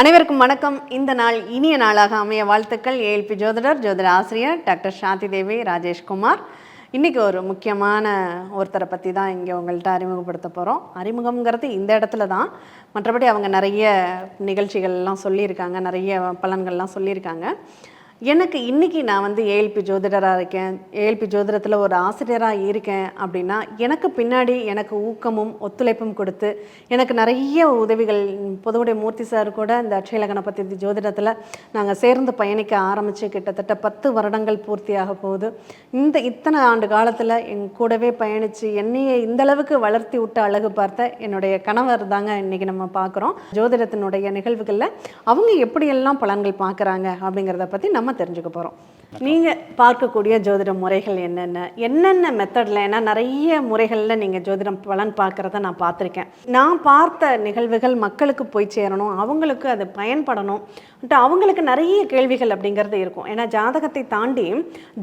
அனைவருக்கும் வணக்கம். இந்த நாள் இனிய நாளாக அமைய வாழ்த்துக்கள். ஏஎல்பி ஜோதிடர் ஜோதிட ஆசிரியர் டாக்டர் சாந்தி தேவி ராஜேஷ்குமார் இன்றைக்கி ஒரு முக்கியமான ஒருத்தரை பற்றி தான் இங்கே உங்கள்கிட்ட அறிமுகப்படுத்த போகிறோம் அறிமுகம்ங்கிறது இந்த இடத்துல தான். மற்றபடி அவங்க நிறைய நிகழ்ச்சிகள்லாம் சொல்லியிருக்காங்க. நிறைய பலன்கள்லாம் சொல்லியிருக்காங்க. எனக்கு இன்றைக்கி நான் வந்து ஏஎல்பி ஜோதிடராக இருக்கேன். ஏஎல்பி ஜோதிடத்தில் ஒரு ஆசிரியராக இருக்கேன் அப்படின்னா எனக்கு பின்னாடி எனக்கு ஊக்கமும் ஒத்துழைப்பும் கொடுத்து எனக்கு நிறைய உதவிகள் பொதுவுடைய மூர்த்தி சார் கூட இந்த அட்சய கணபதி ஜோதிடத்தில் நாங்கள் சேர்ந்து பயணிக்க ஆரம்பித்து கிட்டத்தட்ட பத்து வருடங்கள் பூர்த்தியாக போகுது. இந்த இத்தனை ஆண்டு காலத்தில் என் கூடவே பயணித்து என்னையை இந்தளவுக்கு வளர்த்தி விட்டு அழகு பார்த்த என்னுடைய கணவர் தாங்க இன்றைக்கி நம்ம பார்க்குறோம் ஜோதிடத்தினுடைய நிகழ்வுகளில் அவங்க எப்படியெல்லாம் பலன்கள் பார்க்குறாங்க அப்படிங்கிறத பற்றி நம்ம தெரிஞ்சுக்க போகிறோம் நீங்கள் பார்க்கக்கூடிய ஜோதிட முறைகள் என்னென்ன? என்னென்ன மெத்தடில் ஏன்னா நிறைய முறைகளில் நீங்கள் ஜோதிடம் பலன் பார்க்குறத நான் பார்த்துருக்கேன். நான் பார்த்த நிகழ்வுகள் மக்களுக்கு போய் சேரணும் அவங்களுக்கு அது பயன்படணும். அவங்களுக்கு நிறைய கேள்விகள் அப்படிங்கிறது இருக்கும். ஏன்னா ஜாதகத்தை தாண்டி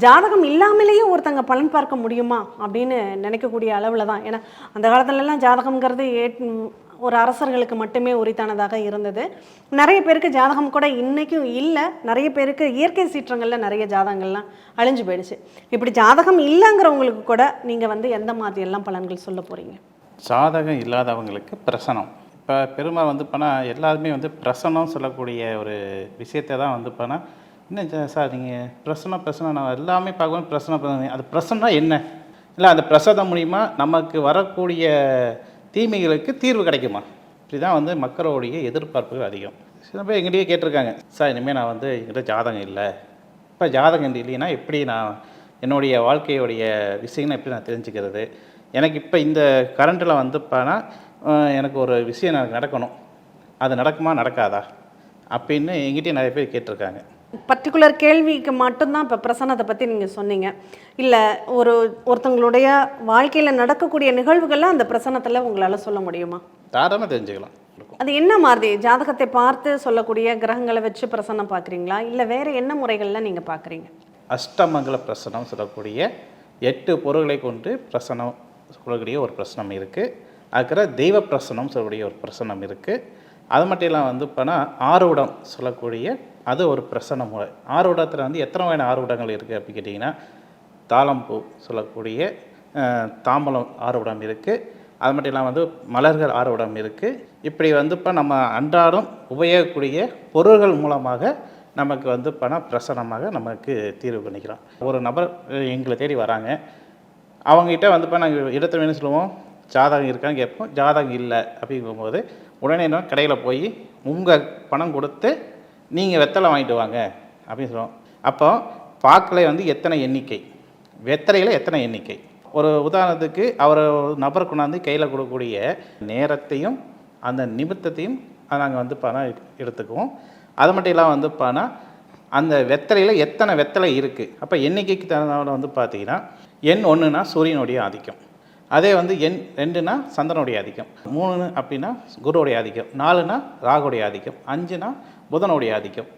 ஜாதகம் இல்லாமலேயே ஒருத்தங்க பலன் பார்க்க முடியுமா? அப்படின்னு நினைக்கக்கூடிய அளவில் தான். ஏன்னா அந்த காலத்துலலாம் ஜாதகம்ங்கிறது ஏ ஒரு அரசர்களுக்கு மட்டுமே உரித்தானதாக இருந்தது. நிறைய பேருக்கு ஜாதகம் கூட இன்றைக்கும் இல்லை. நிறைய பேருக்கு இயற்கை சீற்றங்களில் நிறைய ஜாதகங்கள்லாம் அழிஞ்சு போயிடுச்சு. இப்படி ஜாதகம் இல்லைங்கிறவங்களுக்கு கூட நீங்கள் வந்து எந்த மாதிரியெல்லாம் பலன்கள் சொல்ல போகிறீங்க ஜாதகம் இல்லாதவங்களுக்கு பிரசனம். இப்போ பெருமாள் வந்து போனால் எல்லாருமே வந்து பிரசனம் சொல்லக்கூடிய ஒரு விஷயத்தை தான் வந்து போனால் என்ன சார் நீங்கள் பிரசனம் பிரசனம் நான் எல்லாமே பார்க்கணும் பிரசனம் பிரசனம். அது பிரசனம் என்ன? இல்லை அந்த பிரசதம் மூலிமா நமக்கு வரக்கூடிய தீமைகளுக்கு தீர்வு கிடைக்குமா? இப்படி தான் வந்து மக்களுடைய எதிர்பார்ப்புகள் அதிகம். சில பேர் எங்கிட்டயே கேட்டிருக்காங்க சார் இனிமேல் நான் வந்து எங்கிட்ட ஜாதகம் இல்லை. இப்போ ஜாதகம் இல்லைன்னா எப்படி நான் என்னுடைய வாழ்க்கையுடைய விஷயங்களை எப்படி நான் தெரிஞ்சுக்கிறது? எனக்கு இப்போ இந்த கரண்ட்டில் வந்து பானா எனக்கு ஒரு விஷயம் எனக்கு நடக்கணும். அது நடக்குமா நடக்காதா? அப்படின்னு எங்கிட்டே நிறைய பேர் கேட்டிருக்காங்க. பர்டிகுலர் கேள்விக்கு மட்டும்தான் இப்போ பிரசன்னத்தை பற்றி நீங்கள் சொன்னீங்க. இல்லை ஒரு ஒருத்தங்களுடைய வாழ்க்கையில் நடக்கக்கூடிய நிகழ்வுகள்லாம் அந்த பிரசன்னத்தில் உங்களால் சொல்ல முடியுமா? தாராளமாக தெரிஞ்சுக்கலாம். அது என்ன மாதிரி? ஜாதகத்தை பார்த்து சொல்லக்கூடிய கிரகங்களை வச்சு பிரசன்னம் பார்க்குறீங்களா? இல்லை வேறு என்ன முறைகளில் நீங்கள் பார்க்குறீங்க? அஷ்டமங்கல பிரசனம் சொல்லக்கூடிய எட்டு பொருள்களை கொண்டு பிரசனம் சொல்லக்கூடிய ஒரு பிரசனம் இருக்குது அதுக்கப்புறம் தெய்வ பிரசனம் சொல்லக்கூடிய ஒரு பிரசனம் இருக்குது அது மட்டும் இல்லாமல் வந்து இப்போனா ஆறுடம் சொல்லக்கூடிய அது ஒரு பிரசன முறை. ஆர்வடத்தில் வந்து எத்தனை வகையான ஆர்வடங்கள் இருக்குது அப்படின்னு கேட்டிங்கன்னா தாளம்பூ சொல்லக்கூடிய தாம்பலம் ஆர்வடம் இருக்குது அது மட்டும் இல்லாமல் வந்து மலர்கள் ஆர்வடம் இருக்குது இப்படி வந்து இப்போ நம்ம அன்றாடம் உபயோகக்கூடிய பொருள்கள் மூலமாக நமக்கு வந்து பண பிரசனமாக நமக்கு தீர்வு பண்ணிக்கிறோம். ஒரு நபர் எங்களை தேடி வராங்க. அவங்ககிட்ட வந்து இப்போ நாங்கள் இடத்துல வேணும் சொல்லுவோம் ஜாதகம் இருக்கான்னு கேட்போம். ஜாதகம் இல்லை. அப்படிங்கும்போது உடனே என்ன கடையில் போய் உங்கள் பணம் கொடுத்து நீங்கள் வெத்தலை வாங்கிட்டு வாங்க அப்படின்னு சொல்லுவோம். அப்போ பாக்கில் வந்து எத்தனை எண்ணிக்கை? வெத்தலையில் எத்தனை எண்ணிக்கை? ஒரு உதாரணத்துக்கு அவர் ஒரு நபர் கொண்டாந்து கையில் கொடுக்கக்கூடிய நேரத்தையும் அந்த நிமித்தத்தையும் நாங்கள் வந்து பணம் எடுத்துக்குவோம். அது மட்டும் இல்லாமல் வந்து பணம் அந்த வெத்தலையில் எத்தனை வெத்தலை இருக்குது அப்போ எண்ணிக்கைக்கு தகுந்த வந்து பார்த்தீங்கன்னா எண் ஒன்றுனா சூரியனுடைய ஆதிக்கம். அதே வந்து எண் ரெண்டுனா சந்திரனுடைய ஆதிக்கம். மூணு அப்படின்னா குருவுடைய ஆதிக்கம். நாலுனா ராகுடைய ஆதிக்கம். அஞ்சுனா புதனுடைய ஆதிக்கம்.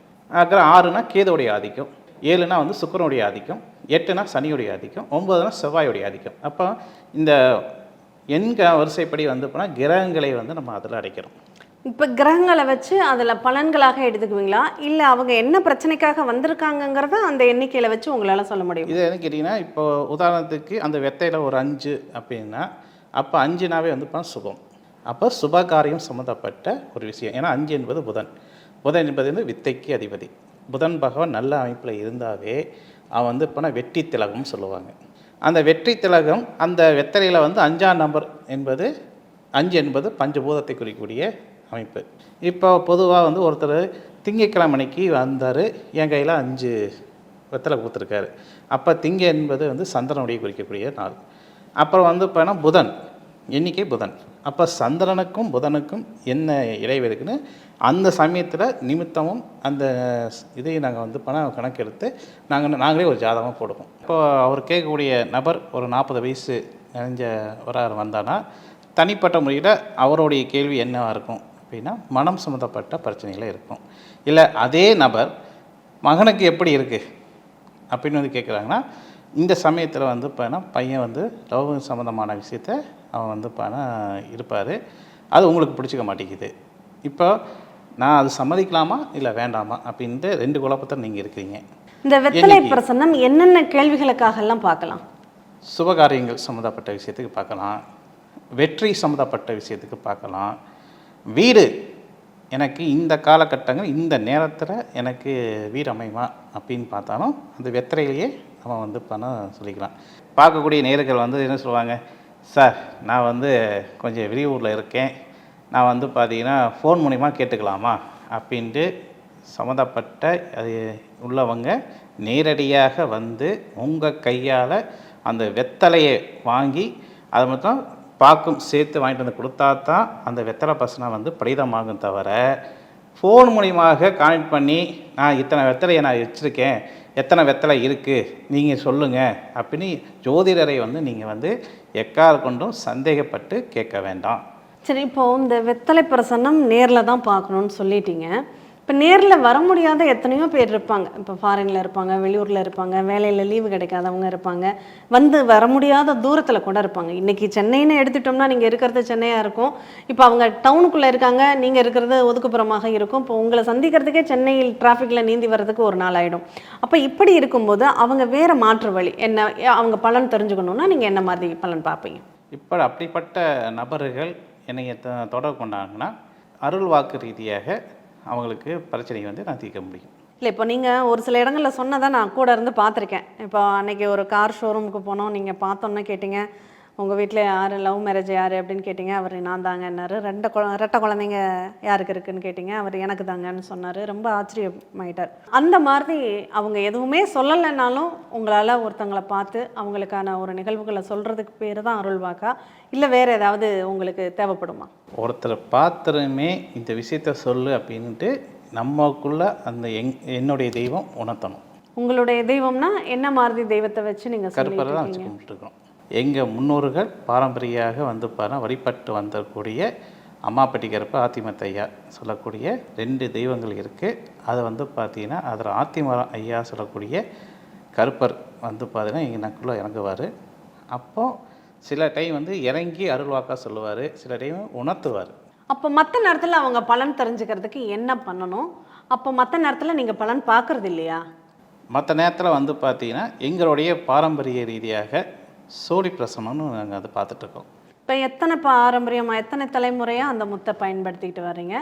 அப்புறம் ஆறுனா கேதுவுடைய ஆதிக்கம். ஏழுனா வந்து சுக்கிரனுடைய ஆதிக்கம். எட்டுனா சனியுடைய ஆதிக்கம். ஒன்பதுனா செவ்வாயுடைய ஆதிக்கம். அப்போ இந்த எண்க வரிசைப்படி வந்து போனால் கிரகங்களை வந்து நம்ம அதில் அடைக்கிறோம். இப்போ கிரகங்களை வச்சு அதில் பலன்களாக எடுத்துக்குவீங்களா? இல்லை அவங்க என்ன பிரச்சனைக்காக வந்திருக்காங்கங்கிறத அந்த எண்ணிக்கையில் வச்சு உங்களால் சொல்ல முடியும்? இது என்ன கேட்டிங்கன்னா இப்போ உதாரணத்துக்கு அந்த வெத்தையில் ஒரு அஞ்சு அப்படின்னா அப்போ அஞ்சுனாவே வந்து சுபம். அப்போ சுபகாரியம் சம்மந்தப்பட்ட ஒரு விஷயம். ஏன்னா அஞ்சு என்பது புதன். புதன் என்பது வந்து வித்தைக்கு அதிபதி. புதன் பகவான் நல்ல அமைப்பில் இருந்தாவே அவன் வந்து இப்போனா வெற்றி திலகம்னு சொல்லுவாங்க. அந்த வெற்றி திலகம் அந்த வெத்தலையில் வந்து அஞ்சாம் நம்பர் என்பது அஞ்சு என்பது பஞ்சபூதத்தை குறிக்கக்கூடிய அமைப்பு. இப்போ பொதுவாக வந்து ஒருத்தர் திங்கட்கிழமை அன்னைக்கு வந்தார் என் கையில் அஞ்சு வெத்தலை கொடுத்துருக்காரு அப்போ திங்க என்பது வந்து சந்திரனுடைய குறிக்கக்கூடிய நாள். அப்புறம் வந்து பார்த்தா புதன் எண்ணிக்கை புதன். அப்போ சந்திரனுக்கும் புதனுக்கும் என்ன இடைவெளிக்குன்னு அந்த சமயத்தில் நிமித்தமும் அந்த இதையும் நாங்கள் வந்து பணம் கணக்கெடுத்து நாங்கள் நாங்களே ஒரு ஜாதகமாக போடுவோம். இப்போது அவர் கேட்கக்கூடிய நபர் ஒரு நாற்பது வயசு நிறைஞ்ச வரார் வந்தானா தனிப்பட்ட முறையில் அவருடைய கேள்வி என்னவாக இருக்கும் அப்படின்னா மனம் சம்மந்தப்பட்ட பிரச்சனைகள் இருக்கும். இல்லை அதே நபர் மகனுக்கு எப்படி இருக்குது அப்படின்னு வந்து கேட்குறாங்கன்னா இந்த சமயத்தில் வந்து பார்த்தா பையன் வந்து லவ் சம்மந்தமான விஷயத்த அவன் வந்து பார்த்தா இருப்பார். அது உங்களுக்கு பிடிச்சிக்க மாட்டேங்குது. இப்போ நான் அது சம்மதிக்கலாமா? இல்லை வேண்டாமா? அப்படின்ட்டு ரெண்டு குழப்பத்தில் நீங்கள் இருக்கிறீங்க. இந்த வெத்தலை பிரசன்னம் என்னென்ன கேள்விகளுக்காக எல்லாம் பார்க்கலாம்? சுபகாரியங்கள் சம்மந்தப்பட்ட விஷயத்துக்கு பார்க்கலாம். வெற்றி சம்மந்தப்பட்ட விஷயத்துக்கு பார்க்கலாம். வீடு. எனக்கு இந்த காலகட்டங்கள் இந்த நேரத்தில் எனக்கு வீடு அமையுமா? அப்படின்னு பார்த்தாலும் அந்த வெத்தலையிலேயே நம்ம வந்து பணம் சொல்லிக்கலாம். பார்க்கக்கூடிய நேர்கள் வந்து என்ன சொல்லுவாங்க? சார் நான் வந்து கொஞ்சம் வெளியூரில் இருக்கேன். நான் வந்து பார்த்தீங்கன்னா ஃபோன் மூலிமா கேட்டுக்கலாமா? அப்படின்ட்டு சம்மந்தப்பட்ட அது உள்ளவங்க நேரடியாக வந்து உங்கள் கையால் அந்த வெத்தலையை வாங்கி அதை மட்டும் பாக்கும் சேர்த்து வாங்கிட்டு வந்து கொடுத்தா தான் அந்த வெத்தலை பசனை வந்து படிதமாகும் தவிர ஃபோன் மூலியமாக கான்டெக்ட் பண்ணி நான் இத்தனை வெத்தலையை நான் வச்சுருக்கேன். எத்தனை வெத்தலை இருக்குது நீங்கள் சொல்லுங்கள் அப்படின்னு ஜோதிடரை வந்து நீங்கள் வந்து எக்கார் கொண்டும் சந்தேகப்பட்டு கேட்க வேண்டாம். சரி இப்போ இந்த வெத்தலை பிரசன்னம் நேரில் தான் பார்க்கணுன்னு சொல்லிட்டீங்க. இப்போ நேரில் வர முடியாத எத்தனையோ பேர் இருப்பாங்க. இப்போ ஃபாரினில் இருப்பாங்க வெளியூரில் இருப்பாங்க வேலையில் லீவு கிடைக்காதவங்க இருப்பாங்க. வந்து வர முடியாத தூரத்தில் கூட இருப்பாங்க. இன்றைக்கி சென்னைன்னு எடுத்துட்டோம்னா நீங்கள் இருக்கிறது சென்னையாக இருக்கும். இப்போ அவங்க டவுனுக்குள்ளே இருக்காங்க நீங்கள் இருக்கிறது ஒதுக்குப்புறமாக இருக்கும். இப்போ உங்களை சந்திக்கிறதுக்கே சென்னையில் டிராஃபிக்கில் நீந்தி வர்றதுக்கு ஒரு நாள் ஆகிடும் அப்போ இப்படி இருக்கும்போது அவங்க வேறு மாற்று வழி என்ன? அவங்க பலன் தெரிஞ்சுக்கணுன்னா நீங்கள் என்ன மாதிரி பலன் பார்ப்பீங்க? இப்போ அப்படிப்பட்ட நபர்கள் என்னை தொடர்பு கொண்டாங்கன்னா அருள் வாக்கு ரீதியாக அவங்களுக்கு பிரச்சனையை வந்து நான் தீர்க்க முடியும். இல்லை இப்போ நீங்கள் ஒரு சில இடங்களில் சொன்னதை நான் கூட இருந்து பார்த்துருக்கேன். இப்போ அன்னைக்கு ஒரு கார் ஷோரூமுக்கு போனோம். நீங்கள் பார்த்தோன்னே கேட்டிங்க. உங்கள் வீட்டில் யார் லவ் மேரேஜ் யார் அப்படின்னு கேட்டிங்க அவர் நான் தாங்கன்னாரு ரெண்டு குழ ரெட்டை குழந்தைங்க யாருக்கு இருக்குன்னு கேட்டிங்க அவர் எனக்கு தாங்கன்னு சொன்னார். ரொம்ப ஆச்சரியமாயிட்டார். அந்த மாதிரி அவங்க எதுவுமே சொல்லலைனாலும் உங்களால் ஒருத்தங்களை பார்த்து அவங்களுக்கான ஒரு நிகழ்வுகளை சொல்கிறதுக்கு பேர் தான் அருள்வாக்கா? இல்லை வேறு ஏதாவது உங்களுக்கு தேவைப்படுமா? ஒருத்தரை பார்த்துருமே இந்த விஷயத்த சொல்லு அப்படின்ட்டு நம்மக்குள்ள அந்த எங் என்னுடைய தெய்வம் உணர்த்தணும். உங்களுடைய தெய்வம்னா என்ன மாதிரி தெய்வத்தை வச்சு நீங்கள் கருப்பரை தான் வச்சு கும்பிட்டுருக்கோம். எங்கள் முன்னோர்கள் பாரம்பரியாக வந்து பாருங்க வழிபட்டு வந்தக்கூடிய அம்மாப்பட்டி கருப்ப ஆத்திமத்த ஐயா சொல்லக்கூடிய ரெண்டு தெய்வங்கள் இருக்குது அதை வந்து பார்த்தீங்கன்னா அதில் ஆத்திமரம் ஐயா சொல்லக்கூடிய கருப்பர் வந்து பார்த்தீங்கன்னா எங்கள் நக்குள்ளே இறங்குவார். அப்போது சில டைம் வந்து இறங்கி அருள்வாக்கா சொல்லுவார் சில டைம் உணர்த்துவார். அப்போ மற்ற நேரத்தில் அவங்க பலன் தெரிஞ்சுக்கிறதுக்கு என்ன பண்ணணும்? அப்போ மற்ற நேரத்தில் நீங்கள் பலன் பார்க்கறது இல்லையா? மற்ற நேரத்தில் வந்து பார்த்தீங்கன்னா எங்களுடைய பாரம்பரிய ரீதியாக சோழி பிரசனம்னு நாங்கள் அதை பார்த்துட்ருக்கோம். இப்போ எத்தனை பாரம்பரியமாக எத்தனை தலைமுறையாக அந்த முத்தை பயன்படுத்திக்கிட்டு வர்றீங்க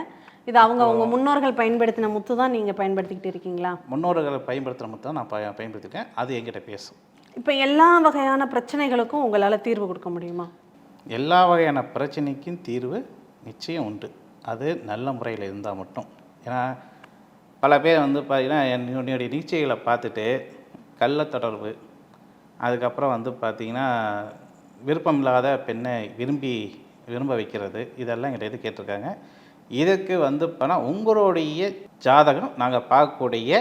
இது அவங்க உங்கள் முன்னோர்கள் பயன்படுத்தின முத்து தான் நீங்கள் பயன்படுத்திக்கிட்டு இருக்கீங்களா? முன்னோர்களை பயன்படுத்துகிற மட்டும் நான் ப பயன்படுத்திட்டேன் அது எங்கிட்ட பேசும். இப்போ எல்லா வகையான பிரச்சனைகளுக்கும் உங்களால் தீர்வு கொடுக்க முடியுமா? எல்லா வகையான பிரச்சனைக்கும் தீர்வு நிச்சயம் உண்டு. அது நல்ல முறையில் இருந்தால் மட்டும். ஏன்னா பல பேர் வந்து பார்த்தீங்கன்னா என்னுடைய நீச்சைகளை பார்த்துட்டு கள்ள தொடர்பு அதுக்கப்புறம் வந்து பார்த்திங்கன்னா விருப்பம் இல்லாத பெண்ணை விரும்பி விரும்ப வைக்கிறது. இதெல்லாம் எங்கள்கிட்ட கேட்டிருக்காங்க. இதுக்கு வந்து பண்ணால் உங்களுடைய ஜாதகம் நாங்கள் பார்க்கக்கூடிய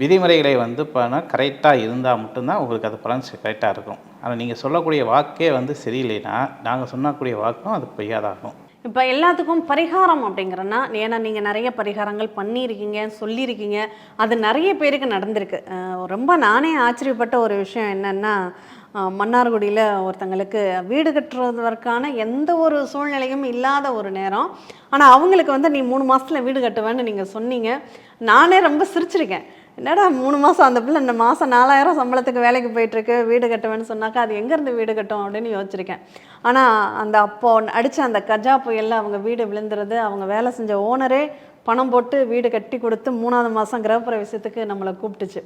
விதிமுறைகளை வந்து பண்ணால் கரெக்டாக இருந்தால் மட்டும்தான் உங்களுக்கு அது பலன் கரெக்டாக இருக்கும். ஆனால் நீங்கள் சொல்லக்கூடிய வாக்கே வந்து சரியில்லைன்னா நாங்கள் சொன்னக்கூடிய வாக்கும் அது பொய்யாதாகும். இப்போ எல்லாத்துக்கும் பரிகாரம் அப்படிங்கிறன்னா ஏன்னா நீங்கள் நிறைய பரிகாரங்கள் பண்ணியிருக்கீங்க சொல்லியிருக்கீங்க. அது நிறைய பேருக்கு நடந்திருக்கு. ரொம்ப நானே ஆச்சரியப்பட்ட ஒரு விஷயம் என்னென்னா மன்னார்குடியில் ஒருத்தங்களுக்கு வீடு கட்டுறதற்கான எந்த ஒரு சூழ்நிலையும் இல்லாத ஒரு நேரம். ஆனால் அவங்களுக்கு வந்து நீ மூணு மாதத்தில் வீடு கட்டுவேன்னு நீங்கள் சொன்னீங்க. நானே ரொம்ப சிரிச்சிருக்கேன். என்னடா மூணு மாதம் அந்த பிள்ளை இந்த மாதம் நாலாயிரம் சம்பளத்துக்கு வேலைக்கு போயிட்டுருக்கு வீடு கட்டுவேன்னு சொன்னாக்கா அது எங்கேருந்து வீடு கட்டும் அப்படின்னு யோசிச்சிருக்கேன். ஆனால் அந்த அப்போ அடித்த அந்த கஜா புயலில் அவங்க வீடு விழுந்துருது. அவங்க வேலை செஞ்ச ஓனரே பணம் போட்டு வீடு கட்டி கொடுத்து மூணாவது மாதம் கிரகப்பிரவேசத்துக்கு நம்மளை கூப்பிட்டுச்சு.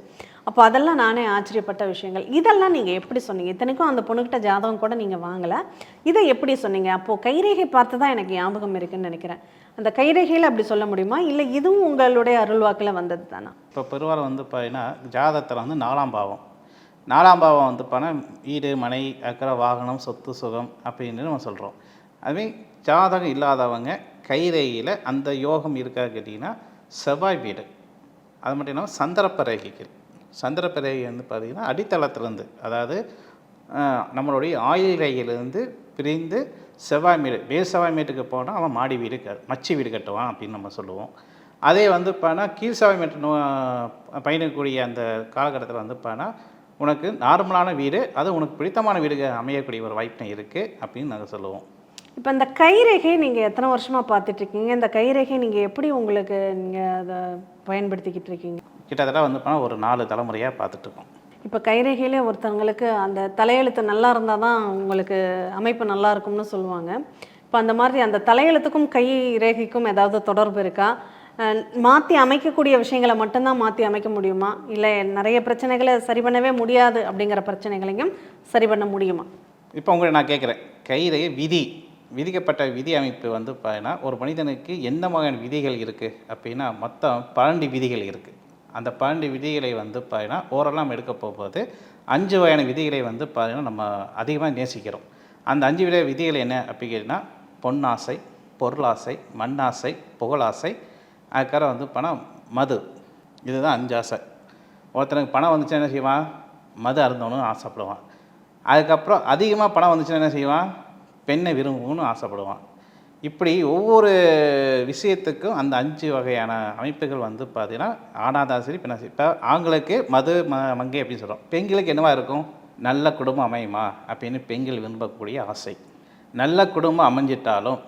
அப்போ அதெல்லாம் நானே ஆச்சரியப்பட்ட விஷயங்கள். இதெல்லாம் நீங்கள் எப்படி சொன்னீங்க? இத்தனைக்கும் அந்த பொண்ணுக்கிட்ட ஜாதகம் கூட நீங்கள் வாங்கலை. இதை எப்படி சொன்னீங்க? அப்போது கைரேகை பார்த்து தான் எனக்கு ஞாபகம் இருக்குன்னு நினைக்கிறேன். அந்த கைரேகையில் அப்படி சொல்ல முடியுமா? இல்லை இதுவும் உங்களுடைய அருள்வாக்கில் வந்தது தானா இப்போ பெருவாரம் வந்து பார்த்தீங்கன்னா ஜாதகத்தில் வந்து நாலாம் பாவம். நாலாம் பாவம் வந்து பார்த்தா வீடு மனை அக்கறை வாகனம் சொத்து சுகம் அப்படின்னு நம்ம சொல்கிறோம் அதுவே ஜாதகம் இல்லாதவங்க கைரேகையில் அந்த யோகம் இருக்கா கேட்டிங்கன்னா செவ்வாய் வீடு. அது மட்டும் இல்லாமல் சந்திரப்பரேகைகள் சந்திரப்பரேகை வந்து பார்த்திங்கன்னா அடித்தளத்திலேருந்து அதாவது நம்மளுடைய ஆயுள் ரேகையிலேருந்து பிரிந்து செவ்வாய் மீடு வேர் செவ்வாய் மீட்டுக்கு போனால் அவன் மாடி வீடு க மச்சி வீடு கட்டுவான் அப்படின்னு நம்ம சொல்லுவோம். அதே வந்து பானா கீழ் செவ்வாய் மீட்டு நோ பயணிக்கக்கூடிய அந்த காலகட்டத்தில் வந்து பானா உனக்கு நார்மலான வீடு அது உனக்கு பிடித்தமான வீடு அமையக்கூடிய ஒரு வாய்ப்பு இருக்குது அப்படின்னு நாங்கள் சொல்லுவோம். இப்போ இந்த கைரேகை நீங்கள் எத்தனை வருஷமாக பார்த்துட்டு இருக்கீங்க இந்த கைரேகை நீங்கள் எப்படி உங்களுக்கு நீங்கள் அதை பயன்படுத்திக்கிட்டு இருக்கீங்க கிட்டத்தட்ட வந்து பார்த்தா ஒரு நாலு தலைமுறையாக பார்த்துட்ருக்கோம். இப்போ கைரேகையிலே ஒருத்தவங்களுக்கு அந்த தலையெழுத்து நல்லா இருந்தால் தான் உங்களுக்கு அமைப்பு நல்லா இருக்கும்னு சொல்லுவாங்க. இப்போ அந்த மாதிரி அந்த தலையெழுத்துக்கும் கை ரேகைக்கும் ஏதாவது தொடர்பு இருக்கா? மாற்றி அமைக்கக்கூடிய விஷயங்களை மட்டும்தான் மாற்றி அமைக்க முடியுமா? இல்லை நிறைய பிரச்சனைகளை சரி பண்ணவே முடியாது அப்படிங்கிற பிரச்சனைகளையும் சரி பண்ண முடியுமா? இப்போ உங்களை நான் கேட்குறேன் கைரேகை விதி விதிக்கப்பட்ட விதி அமைப்பு வந்து பார்த்தீங்கன்னா ஒரு மனிதனுக்கு எந்த வகையான விதிகள் இருக்குது அப்படின்னா மொத்தம் பன்னெண்டு விதிகள் இருக்குது அந்த பன்னெண்டு விதிகளை வந்து பார்த்தீங்கன்னா ஓரெல்லாம் எடுக்க போகும்போது அஞ்சு வகையான விதிகளை வந்து பார்த்தீங்கன்னா நம்ம அதிகமாக நேசிக்கிறோம். அந்த அஞ்சு வித விதிகள் என்ன அப்படின்னா பொன்னாசை பொருளாசை மண்ணாசை புகழாசை அதுக்கப்புறம் வந்து பணம் மது. இதுதான் அஞ்சு ஆசை. ஒருத்தனுக்கு பணம் வந்துச்சுன்னா என்ன செய்வான்? மது அருந்தணும்னு ஆசைப்படுவான். அதுக்கப்புறம் அதிகமாக பணம் வந்துச்சுன்னா என்ன செய்வான்? பெண்ணை விரும்பணும்னு ஆசைப்படுவான். இப்படி ஒவ்வொரு விஷயத்துக்கும் அந்த அஞ்சு வகையான அமைப்புகள் வந்து பார்த்தீங்கன்னா ஆனாதாசிரி சரி இப்போ ஆண்களுக்கு மது ம மங்கை அப்படின்னு சொல்கிறோம் பெண்களுக்கு என்னவா இருக்கும்? நல்ல குடும்பம் அமையுமா? அப்படின்னு பெண்கள் விரும்பக்கூடிய ஆசை. நல்ல குடும்பம் அமைஞ்சிட்டாலும்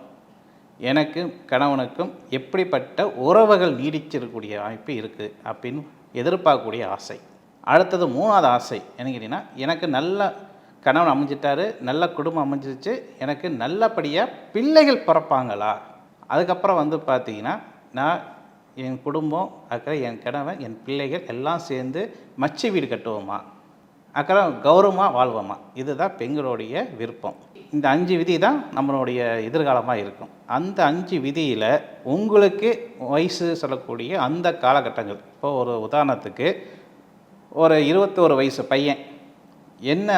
எனக்கும் கணவனுக்கும் எப்படிப்பட்ட உறவுகள் நீடிச்சிருக்கக்கூடிய அமைப்பு இருக்குது அப்படின்னு எதிர்பார்க்கக்கூடிய ஆசை. அடுத்தது மூணாவது ஆசை என்ன கேட்டிங்கன்னா எனக்கு நல்ல கணவன் அமைஞ்சிட்டாரு நல்ல குடும்பம் அமைஞ்சிருச்சு எனக்கு நல்லபடியாக பிள்ளைகள் பிறப்பாங்களா? அதுக்கப்புறம் வந்து பார்த்தீங்கன்னா நான் என் குடும்பம் அதுக்கப்புறம் என் கணவன் என் பிள்ளைகள் எல்லாம் சேர்ந்து மச்சி வீடு கட்டுவோமா? அக்கறம் கௌரவமாக வாழ்வோமா? இதுதான் பெண்களுடைய விருப்பம். இந்த அஞ்சு விதி தான் நம்மளுடைய எதிர்காலமாக இருக்கும். அந்த அஞ்சு விதியில் உங்களுக்கு வயசு சொல்லக்கூடிய அந்த காலகட்டங்கள். இப்போ ஒரு உதாரணத்துக்கு ஒரு இருபத்தோரு வயசு பையன் என்ன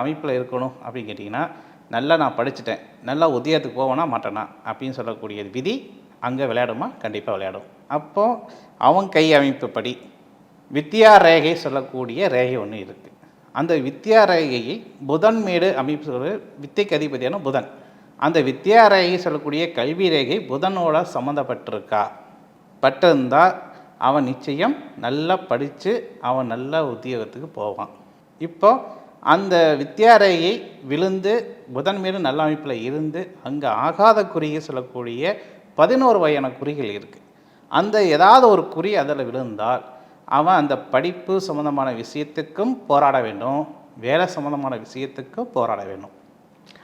அமைப்பில் இருக்கணும் அப்படின்னு கேட்டிங்கன்னா நல்லா நான் படிச்சுட்டேன். நல்லா உதயத்துக்கு போவேனா மாட்டேனா அப்படின்னு சொல்லக்கூடிய விதி அங்கே விளையாடுமா? கண்டிப்பாக விளையாடும். அப்போது அவன் கை அமைப்புப்படி வித்யா ரேகை சொல்லக்கூடிய ரேகை ஒன்று இருக்குது அந்த வித்யா ரேகையை புதன் மேடு அமைப்பு சொல்ற வித்தைக்கு அதிபதியான புதன். அந்த வித்யா ரேகை சொல்லக்கூடிய கல்வி ரேகை புதனோட சம்மந்தப்பட்டிருக்கா? பட்டிருந்தால் அவன் நிச்சயம் நல்லா படித்து அவன் நல்ல உத்தியோகத்துக்கு போவான். இப்போது அந்த வித்யாரேகை விழுந்து புதன் மீது நல்ல அமைப்பில் இருந்து அங்கே ஆகாத குறியை சொல்லக்கூடிய பதினோரு வகையான குறிகள் இருக்குது அந்த ஏதாவது ஒரு குறி அதில் விழுந்தால் அவன் அந்த படிப்பு சம்மந்தமான விஷயத்துக்கும் போராட வேண்டும். வேலை சம்மந்தமான விஷயத்துக்கும் போராட வேண்டும்.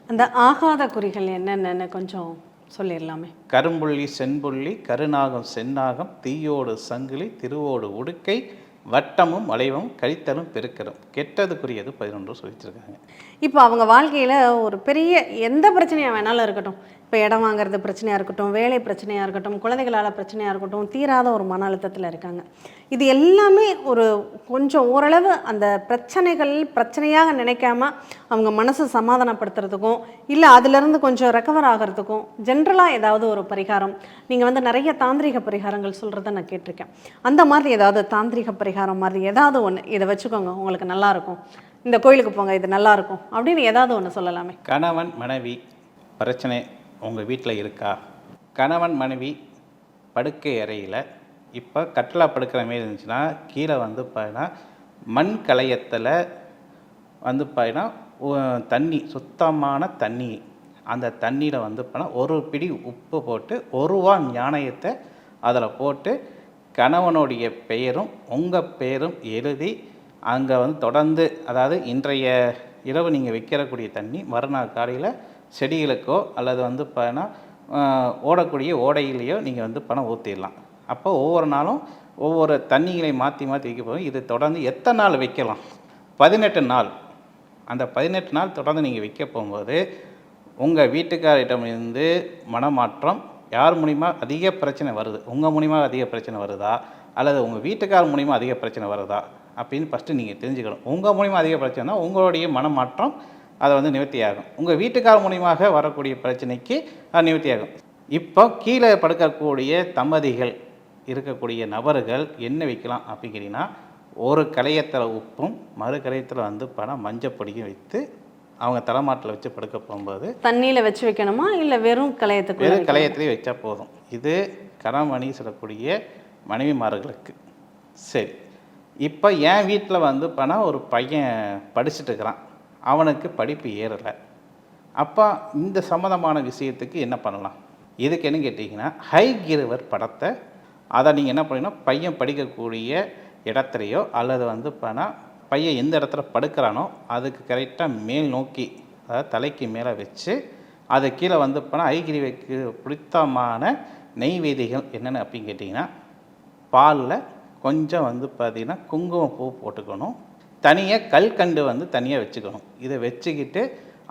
அந்த ஆகாத குறிகள் என்னென்னு கொஞ்சம் சொல்லிடலாமே. கரும்புள்ளி செம்புள்ளி கருநாகம் செந்நாகம் தீயோடு சங்கிலி திருவோடு உடுக்கை வட்டமும் வளைவும் கழித்தலும் பெருக்கலும். கெட்டதுக்குரியது பதினொன்று சொல்லிச்சிருக்காங்க இப்போ அவங்க வாழ்க்கையில் ஒரு பெரிய எந்த பிரச்சனையாக வேணாலும் இருக்கட்டும். இப்போ இடம் வாங்குறது பிரச்சனையாக இருக்கட்டும் வேலை பிரச்சனையாக இருக்கட்டும் குழந்தைகளால் பிரச்சனையாக இருக்கட்டும் தீராத ஒரு மன அழுத்தத்தில் இருக்காங்க. இது எல்லாமே ஒரு கொஞ்சம் ஓரளவு அந்த பிரச்சனைகள் பிரச்சனையாக நினைக்காம அவங்க மனசை சமாதானப்படுத்துறதுக்கும் இல்லை அதுலேருந்து கொஞ்சம் ரெக்கவர் ஆகிறதுக்கும் ஜென்ரலாக ஏதாவது ஒரு பரிகாரம். நீங்கள் வந்து நிறைய தாந்திரிக பரிகாரங்கள் சொல்கிறத நான் கேட்டிருக்கேன். அந்த மாதிரி ஏதாவது தாந்திரிக பரிகாரம் மாதிரி ஏதாவது ஒன்று இதை வச்சுக்கோங்க உங்களுக்கு நல்லாயிருக்கும் இந்த கோயிலுக்கு போங்க இது நல்லாயிருக்கும் அப்படின்னு ஏதாவது ஒன்று சொல்லலாமே. கணவன் மனைவி பிரச்சனை உங்கள் வீட்டில் இருக்கா? கணவன் மனைவி படுக்கை அறையில் இப்போ கட்டிலா படுக்கிற மாரி இருந்துச்சுன்னா கீழே வந்து பார்த்தீங்கன்னா மண் கலையத்தில் வந்து பார்த்தீங்கன்னா தண்ணி சுத்தமான தண்ணி. அந்த தண்ணியில் வந்து பார்த்தீங்கன்னா ஒரு பிடி உப்பு போட்டு ஒருவா ஞானயத்தை அதில் போட்டு கணவனுடைய பெயரும் உங்கள் பெயரும் எழுதி அங்கே வந்து தொடர்ந்து அதாவது இன்றைய இரவு நீங்கள் வைக்கிறக்கூடிய தண்ணி மறுநாள் காலையில் செடிகளுக்கோ அல்லது வந்து பார்த்தீங்கன்னா ஓடக்கூடிய ஓடையிலையோ நீங்கள் வந்து பணம் ஊற்றிடலாம் அப்போ ஒவ்வொரு நாளும் ஒவ்வொரு தண்ணிகளை மாற்றி மாற்றி வைக்க போகும் இது தொடர்ந்து எத்தனை நாள் வைக்கலாம்? பதினெட்டு நாள். அந்த பதினெட்டு நாள் தொடர்ந்து நீங்கள் வைக்க போகும்போது உங்கள் வீட்டுக்காரிடமிருந்து மனமாற்றம் யார் மூலிமா அதிக பிரச்சனை வருது? உங்கள் மூலிமா அதிக பிரச்சனை வருதா? அல்லது உங்கள் வீட்டுக்கார் மூலிமா அதிக பிரச்சனை வருதா? அப்படின்னு ஃபஸ்ட்டு நீங்கள் தெரிஞ்சுக்கணும். உங்கள் மூலிமா அதிக பிரச்சனைனா உங்களுடைய மனமாற்றம் அதை வந்து நிவர்த்தி ஆகும் உங்கள் வீட்டுக்கார் மூலியமாக வரக்கூடிய பிரச்சனைக்கு அது நிவர்த்தி ஆகும் இப்போ கீழே படுக்கக்கூடிய தம்பதிகள் இருக்கக்கூடிய நபர்கள் என்ன வைக்கலாம் அப்படிங்கிறீங்கன்னா ஒரு கலையத்தில் உப்பும் மறு கலையத்தில் வந்து பணம் மஞ்சப்பொடியும் வைத்து அவங்க தலைமாட்டில் வச்சு படுக்க போகும்போது தண்ணியில் வச்சு வைக்கணுமா? இல்லை வெறும் கலையத்துக்குள்ள வெறும் கலையத்திலே வச்சா போதும். இது கணவனி சொல்லக்கூடிய மனைவிமார்களுக்கு. சரி. இப்போ என் வீட்டில் வந்து பணம் ஒரு பையன் படிச்சுட்டு இருக்கிறான். அவனுக்கு படிப்பு ஏறலை. அப்போ இந்த சம்மந்தமான விஷயத்துக்கு என்ன பண்ணலாம்? இதுக்கு என்ன கேட்டிங்கன்னா ஹை கிருவர் படத்தை அதை நீங்கள் என்ன பண்ணீங்கன்னா பையன் படிக்கக்கூடிய இடத்துலையோ அல்லது வந்து பண்ணால் பையன் எந்த இடத்துல படுக்கிறானோ அதுக்கு கரெக்டாக மேல் நோக்கி அதாவது தலைக்கு மேலே வச்சு அது கீழே வந்து போனால் ஐகிரிவைக்கு பிடித்தமான நெய்வேதிகள் என்னென்ன அப்படின்னு கேட்டிங்கன்னா பாலில் கொஞ்சம் வந்து பார்த்திங்கன்னா குங்குமப்பூ போட்டுக்கணும். தனியாக கல்கண்டு வந்து தனியாக வச்சுக்கணும். இதை வச்சுக்கிட்டு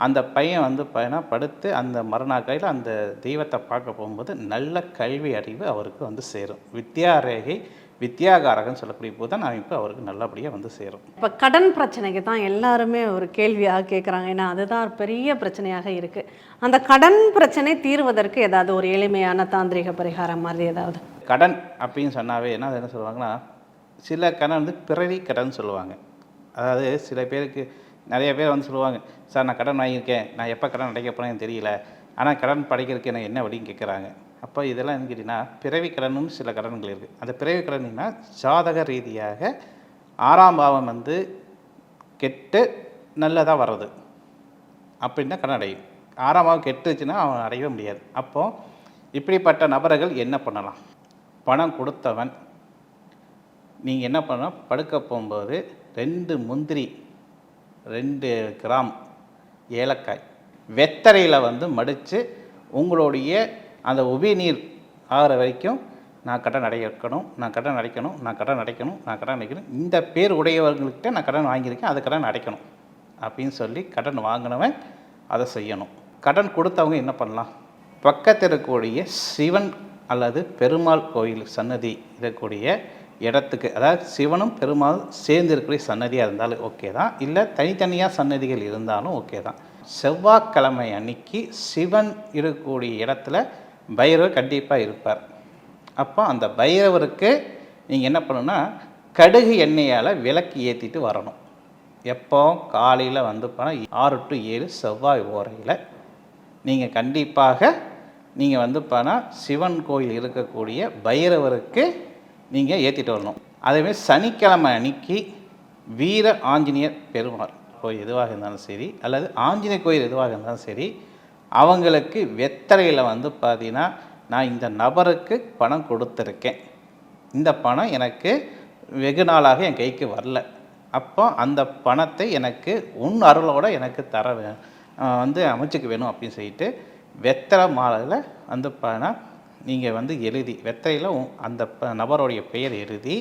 அந்த பையன் வந்து பையனா படுத்து அந்த மறுநாள் கையில் அந்த தெய்வத்தை பார்க்க போகும்போது நல்ல கல்வி அறிவு அவருக்கு வந்து சேரும். வித்யாரேகை வித்யாகாரகன்னு சொல்லக்கூடிய போது தான் அமைப்பு அவருக்கு நல்லபடியாக வந்து சேரும். இப்போ கடன் பிரச்சனைக்கு தான் எல்லாருமே ஒரு கேள்வியாக கேட்குறாங்க ஏன்னா அதுதான் பெரிய பிரச்சனையாக இருக்குது அந்த கடன் பிரச்சனை தீர்வதற்கு ஏதாவது ஒரு எளிமையான தாந்திரிக பரிகாரம் மாதிரி ஏதாவது? கடன் அப்படின்னு சொன்னாவே என்ன என்ன சொல்லுவாங்கன்னா சில கடன் வந்து பிறவி கடன் சொல்லுவாங்க. அதாவது சில பேருக்கு நிறைய பேர் வந்து சொல்லுவாங்க சார் நான் கடன் வாங்கியிருக்கேன். நான் எப்போ கடன் அடைக்க போகிறேன்னு தெரியல. ஆனால் கடன் படைக்கிறதுக்கு எனக்கு என்ன வழின்னு கேட்குறாங்க. அப்போ இதெல்லாம் என்ன கேட்டிங்கன்னா பிறவி கடனும் சில கடன்கள் இருக்குது அந்த பிறவி கடன்னா ஜாதக ரீதியாக ஆறாம் பாவம் வந்து கெட்டு நல்லதாக வர்றது. அப்படின்னா கடன் அடையும். ஆறாம் பாவம் கெட்டுச்சுன்னா அவன் அடையவே முடியாது. அப்போது இப்படிப்பட்ட நபர்கள் என்ன பண்ணலாம்? பணம் கொடுத்தவன் நீங்கள் என்ன பண்ணணும்? படுக்க போகும்போது ரெண்டு முந்திரி ரெண்டு கிராம் ஏலக்காய் வெத்தரையில் வந்து மடித்து உங்களுடைய அந்த உபிநீர் ஆகிற வரைக்கும் நான் கடன் அடைக்கணும் நான் கடன் அடைக்கணும் நான் கடன் அடைக்கணும் நான் கடன் அடைக்கணும். இந்த பேர் உடையவர்கள்கிட்ட நான் கடன் வாங்கியிருக்கேன் அதை கடன் அடைக்கணும் அப்படின்னு சொல்லி கடன் வாங்கினவன் அதை செய்யணும். கடன் கொடுத்தவங்க என்ன பண்ணலாம்? பக்கத்தில் இருக்கக்கூடிய சிவன் அல்லது பெருமாள் கோயில் சன்னதி இருக்கக்கூடிய இடத்துக்கு அதாவது சிவனும் பெருமாள் சேர்ந்து இருக்கக்கூடிய சன்னதியாக இருந்தாலும் ஓகே தான். இல்லை தனித்தனியாக சன்னதிகள் இருந்தாலும் ஓகே தான். செவ்வாய்க்கிழமை அன்னைக்கு சிவன் இருக்கக்கூடிய இடத்துல பைரவர் கண்டிப்பாக இருப்பார். அப்போ அந்த பைரவருக்கு நீங்கள் என்ன பண்ணணும்னா கடுகு எண்ணெயால் விளக்கு ஏற்றிட்டு வரணும். எப்போ? காலையில் வந்து போனால் ஆறு டு ஏழு செவ்வாய் ஓரையில். நீங்கள் கண்டிப்பாக நீங்கள் வந்து போனால் சிவன் கோயில் இருக்கக்கூடிய பைரவருக்கு நீங்கள் ஏற்றிட்டு வரணும். அதேமாதிரி சனிக்கிழமை அன்னைக்கு வீர ஆஞ்சநேயர் பெருமாள் கோயில் எதுவாக இருந்தாலும் சரி அல்லது ஆஞ்சநேயர் கோயில் எதுவாக இருந்தாலும் சரி அவங்களுக்கு வெத்தரையில் வந்து பார்த்தீங்கன்னா நான் இந்த நபருக்கு பணம் கொடுத்துருக்கேன். இந்த பணம் எனக்கு வெகு நாளாக என் கைக்கு வரல. அப்போ அந்த பணத்தை எனக்கு உன் அருளோடு எனக்கு தர வந்து அமைச்சுக்கு வேணும் அப்படின்னு சொல்லிட்டு வெத்தலை மாலையில் வந்து பணம் நீங்கள் வந்து எழுதி வெத்தையில் உ- அந்த ப- நபருடைய பெயர் எழுதி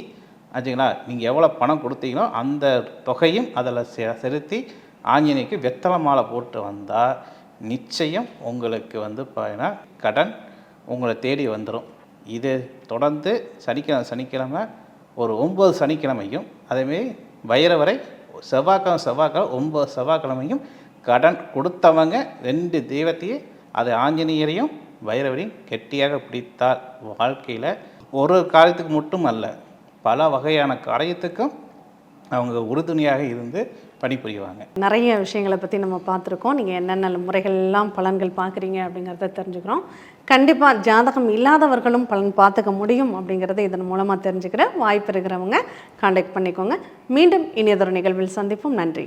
ஆச்சுங்களா? நீங்கள் எவ்வளோ பணம் கொடுத்தீங்களோ அந்த தொகையும் அதில் செ செலுத்தி ஆஞ்சநேயருக்கு வெத்தலை மாலை போட்டு வந்தால் நிச்சயம் உங்களுக்கு வந்து பார்த்தீங்கன்னா கடன் உங்களை தேடி வந்துடும் இது தொடர்ந்து சனிக்கிழமை சனிக்கிழமை ஒரு ஒம்பது சனிக்கிழமையும் அதேமாரி வைரவரை செவ்வாய்க்கிழமை செவ்வாய்க்கிழமை ஒம்பது செவ்வாய்க்கிழமையும் கடன் கொடுத்தவங்க ரெண்டு தெய்வத்தையும் அது ஆஞ்சநேயரையும் வைரவரி கெட்டியாக பிடித்தால் வாழ்க்கையில் ஒரு காரியத்துக்கு மட்டும் அல்ல பல வகையான காரியத்துக்கும் அவங்க உறுதுணையாக இருந்து பணிபுரிவாங்க. நிறைய விஷயங்களை பற்றி நம்ம பார்த்துருக்கோம். நீங்கள் என்னென்ன முறைகள் எல்லாம் பலன்கள் பார்க்குறீங்க அப்படிங்கிறத தெரிஞ்சுக்கிறோம். கண்டிப்பாக ஜாதகம் இல்லாதவர்களும் பலன் பார்த்துக்க முடியும் அப்படிங்கிறத இதன் மூலமாக தெரிஞ்சுக்கிற வாய்ப்பு இருக்கிறவங்க காண்டாக்ட் பண்ணிக்கோங்க. மீண்டும் இனியதொரு நிகழ்வில் சந்திப்போம். நன்றி.